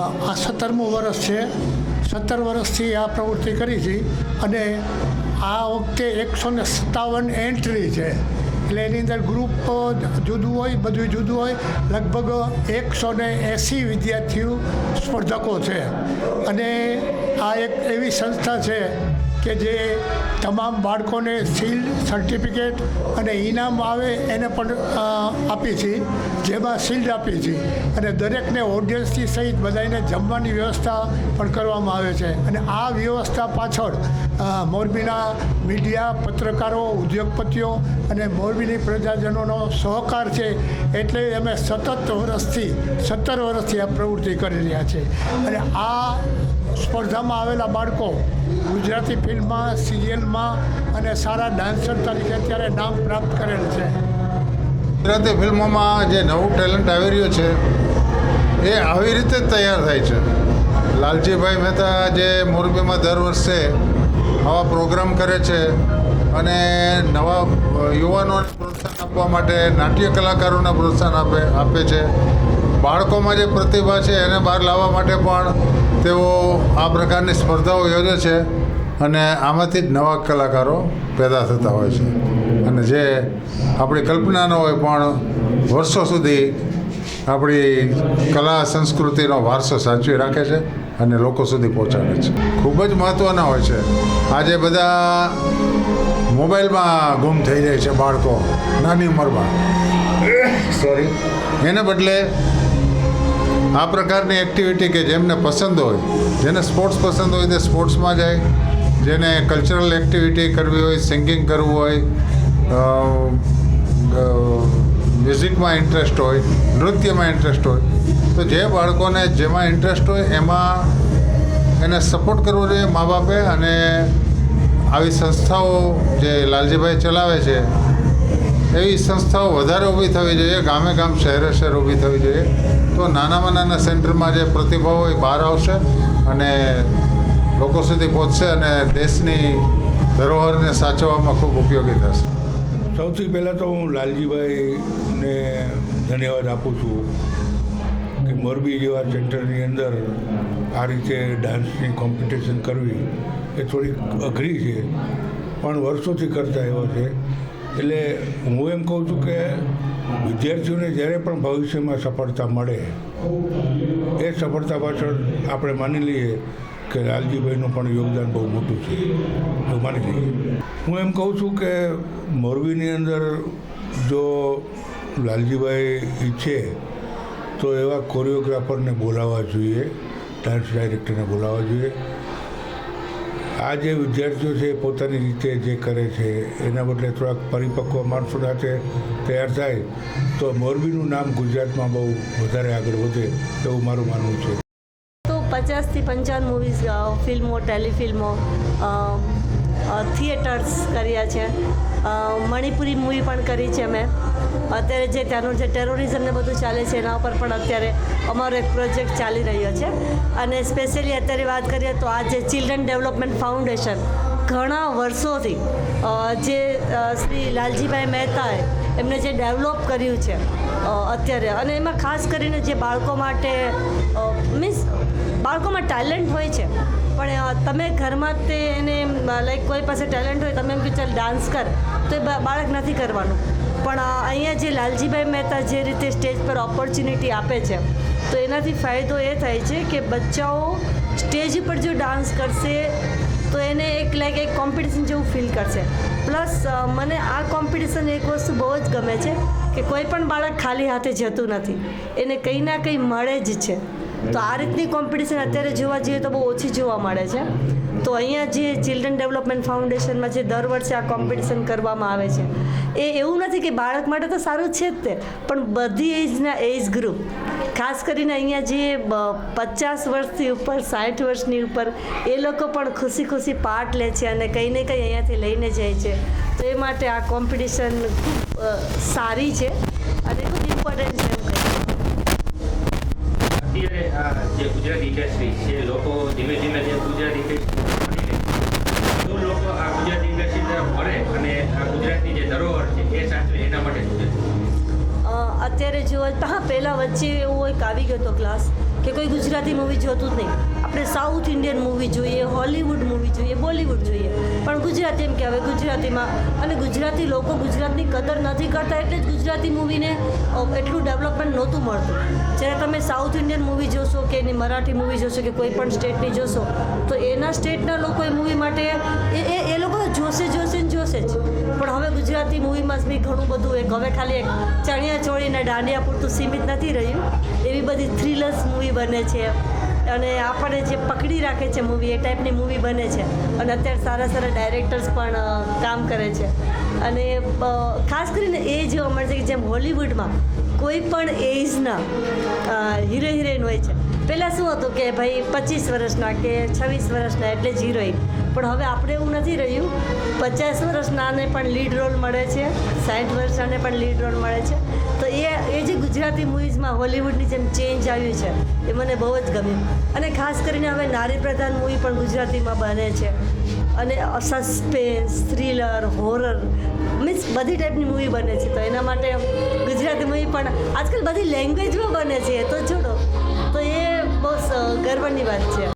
આ સત્તરમું વર્ષ છે. સત્તર વર્ષથી આ પ્રવૃત્તિ કરી છે અને આ વખતે એકસો ને સત્તાવન એન્ટ્રી છે. એટલે એની અંદર ગ્રુપ જુદું હોય, બધું જુદું હોય. લગભગ એકસો ને એંસી વિદ્યાર્થીઓ સ્પર્ધકો છે. અને આ એક એવી સંસ્થા છે કે જે તમામ બાળકોને સીલ સર્ટિફિકેટ અને ઇનામ આવે એને પણ આપી છીએ, જેમાં શીલ્ડ આપી છીએ. અને દરેકને ઓડિયન્સથી સહિત બધાને જમવાની વ્યવસ્થા પણ કરવામાં આવે છે. અને આ વ્યવસ્થા પાછળ મોરબીના મીડિયા, પત્રકારો, ઉદ્યોગપતિઓ અને મોરબીની પ્રજાજનોનો સહકાર છે એટલે અમે સતત વર્ષથી, સત્તર વર્ષથી આ પ્રવૃત્તિ કરી રહ્યા છે અને આ સ્પર્ધામાં આવેલા બાળકો ગુજરાતી ફિલ્મમાં, સિરિયલમાં અને સારા ડાન્સર તરીકે અત્યારે નામ પ્રાપ્ત કરેલ છે. ગુજરાતી ફિલ્મોમાં જે નવું ટેલેન્ટ આવી રહ્યું છે, એ આવી રીતે તૈયાર થાય છે. લાલજીભાઈ મહેતા જે મોરબીમાં દર વર્ષે આવા પ્રોગ્રામ કરે છે અને નવા યુવાનોને પ્રોત્સાહન આપવા માટે નાટ્ય કલાકારોને પ્રોત્સાહન આપે આપે છે. બાળકોમાં જે પ્રતિભા છે એને બહાર લાવવા માટે પણ તેઓ આ પ્રકારની સ્પર્ધાઓ યોજે છે અને આમાંથી જ નવા કલાકારો પેદા થતા હોય છે. અને જે આપણી કલ્પના ન હોય પણ વર્ષો સુધી આપણી કલા સંસ્કૃતિનો વારસો સાચવી રાખે છે અને લોકો સુધી પહોંચાડે છે. ખૂબ જ મહત્ત્વના હોય છે. આજે બધા મોબાઈલમાં ગુમ થઈ જાય છે બાળકો. નાની ઉંમરમાં. સોરી એને બદલે આ પ્રકારની એક્ટિવિટી કે જેમને પસંદ હોય, જેને સ્પોર્ટ્સ પસંદ હોય તે સ્પોર્ટ્સમાં જાય. જેને કલ્ચરલ એક્ટિવિટી કરવી હોય સિંગિંગ કરવું હોય મ્યુઝિકમાં ઇન્ટરેસ્ટ હોય, નૃત્યમાં ઇન્ટરેસ્ટ હોય, તો જે બાળકોને જેમાં ઇન્ટરેસ્ટ હોય એમાં એને સપોર્ટ કરવો જોઈએ મા બાપે અને આવી સંસ્થાઓ જે લાલજીભાઈ ચલાવે છે એવી સંસ્થાઓ વધારે ઊભી થવી જોઈએ, ગામે ગામ, શહેરે શહેર ઊભી થવી જોઈએ. તો નાનામાં નાના સેન્ટરમાં જે પ્રતિભાઓ એ બહાર આવશે અને લોકો સુધી પહોંચશે અને દેશની ધરોહરને સાચવવામાં ખૂબ ઉપયોગી થશે. સૌથી પહેલાં તો હું લાલજીભાઈને ધન્યવાદ આપું છું કે મોરબી જેવા સેન્ટરની અંદર આ રીતે ડાન્સની કોમ્પિટિશન કરવી એ થોડીક અઘરી છે, પણ વર્ષોથી કરતા એવો છે. એટલે હું એમ કહું છું કે વિદ્યાર્થીઓને જ્યારે પણ ભવિષ્યમાં સફળતા મળે, એ સફળતા પાછળ આપણે માની લઈએ કે લાલજીભાઈનું પણ યોગદાન બહુ મોટું છે. એવું માની લઈએ. હું એમ કહું છું કે મોરબીની અંદર જો લાલજીભાઈ ઈચ્છે, તો એવા કોરિયોગ્રાફરને બોલાવવા જોઈએ ડાન્સ ડાયરેક્ટરને બોલાવવા જોઈએ. આ જે વિદ્યાર્થીઓ છે એ પોતાની રીતે જે કરે છે, એના બદલે થોડાક પરિપક્વ માણસો સાથે તૈયાર થાય, તો મોરબીનું નામ ગુજરાતમાં બહુ વધારે આગળ વધે એવું મારું માનવું છે. તો પચાસથી પંચાવન મૂવીઝ ફિલ્મો, ટેલિફિલ્મો થિયેટર્સ કર્યા છે. મણિપુરી મૂવી પણ કરી છે મેં અત્યારે જે ત્યાંનું જે ટેરોરિઝમ ને બધું ચાલે છે, એના ઉપર પણ અત્યારે અમારો એક પ્રોજેક્ટ ચાલી રહ્યો છે. અને સ્પેશિયલી અત્યારે વાત કરીએ તો આ જે ચિલ્ડ્રન ડેવલપમેન્ટ ફાઉન્ડેશન ઘણા વર્ષોથી જે શ્રી લાલજીભાઈ મહેતાએ એમને જે ડેવલપ કર્યું છે અત્યારે. અને એમાં ખાસ કરીને જે બાળકો માટે મીન્સ બાળકોમાં ટેલેન્ટ હોય છે. પણ તમે ઘરમાં તે એને લાઈક કોઈ પાસે ટેલેન્ટ હોય, તમે એમ કે ચાલ ડાન્સ કર, તો એ બાળક નથી કરવાનું. પણ અહીંયા જે લાલજીભાઈ મહેતા જે રીતે સ્ટેજ પર ઓપોર્ચ્યુનિટી આપે છે, તો એનાથી ફાયદો એ થાય છે કે બચ્ચાઓ સ્ટેજ પર જો ડાન્સ કરશે તો એને એક લાઈક એક કોમ્પિટિશન જેવું ફીલ કરશે. પ્લસ મને આ કોમ્પિટિશન એક વસ્તુ બહુ જ ગમે છે કે કોઈ પણ બાળક ખાલી હાથે જતું નથી. એને કંઈ ના કંઈ મળે જ છે. તો આ રીતની કોમ્પિટિશન અત્યારે જોવા જઈએ તો બહુ ઓછી જોવા મળે છે. તો અહીંયા જે ચિલ્ડ્રન ડેવલપમેન્ટ ફાઉન્ડેશનમાં જે દર વર્ષે આ કોમ્પિટિશન કરવામાં આવે છે, એ એવું નથી કે બાળક માટે તો સારું છે જ તે, પણ બધી એજના એજ ગ્રુપ ખાસ કરીને અહીંયા જે પચાસ વર્ષથી ઉપર, સાઠ વર્ષની ઉપર, એ લોકો પણ ખુશી ખુશી પાર્ટ લે છે અને કંઈ ને કંઈ અહીંયાથી લઈને જાય છે. તો એ માટે આ કોમ્પિટિશન સારી છે અને ખૂબ ઇમ્પોર્ટન્ટ છે એમ કહી અત્યારે આ જે ગુજરાતી ઇન્ડસ્ટ્રી છે લોકો ધીમે ધીમે જે ગુજરાતી ઇન્ડસ્ટ્રી લોકો આ ગુજરાતી ઇન્ડસ્ટ્રી તરફ વળે અને આ ગુજરાતની જે ધરોહર છે એ સાચવે એના માટે અત્યારે છે? અ, અત્યારે જો હા પહેલાં વચ્ચે એવો એક આવી ગયો હતો ક્લાસ કે કોઈ ગુજરાતી મૂવી જોતું જ નહીં. આપણે સાઉથ ઇન્ડિયન મૂવી જોઈએ હોલિવૂડ મૂવી જોઈએ બોલિવૂડ જોઈએ. પણ ગુજરાતી એમ કે હવે ગુજરાતીમાં. અને ગુજરાતી લોકો ગુજરાતની કદર નથી કરતા, એટલે જ ગુજરાતી મૂવીને એટલું ડેવલપમેન્ટ નહોતું મળતું. જ્યારે તમે સાઉથ ઇન્ડિયન મૂવી જોશો કે એની મરાઠી મૂવી જોશો કે કોઈ પણ સ્ટેટની જોશો, તો એના સ્ટેટના લોકો એ મૂવી માટે એ એ લોકો જોશે જોશે બી ઘણું બધું એક હવે ખાલી એક ચણિયા ચોળીને દાંડિયા પૂરતું સીમિત નથી રહ્યું. એવી બધી થ્રિલર્સ મૂવી બને છે. અને આપણને જે પકડી રાખે છે મૂવી એ ટાઈપની મૂવી બને છે. અને અત્યારે સારા સારા ડાયરેક્ટર્સ પણ કામ કરે છે. અને ખાસ કરીને એ જોવા મળે છે કે જેમ હોલિવૂડમાં કોઈ પણ એજના હીરો હિરોઈન હોય છે. પહેલાં શું હતું કે ભાઈ પચીસ વર્ષના કે છવ્વીસ વર્ષના એટલે જ હિરોઈન પણ હવે આપણે એવું નથી રહ્યું. પચાસ વર્ષનાને પણ લીડ રોલ મળે છે, સાઠ વર્ષનાને પણ લીડ રોલ મળે છે. તો એ એ જે ગુજરાતી મૂવીઝમાં હોલિવૂડની જેમ ચેન્જ આવ્યું છે, એ મને બહુ જ ગમ્યું. અને ખાસ કરીને હવે નારી પ્રધાન મૂવી પણ ગુજરાતીમાં બને છે. અને સસ્પેન્સ થ્રિલર હોરર મીન્સ બધી ટાઈપની મૂવી બને છે. તો એના માટે ગુજરાતી મૂવી પણ આજકાલ બધી લેંગ્વેજમાં બને છે. તો છોડો. તો એ બહુ ગર્વની વાત છે.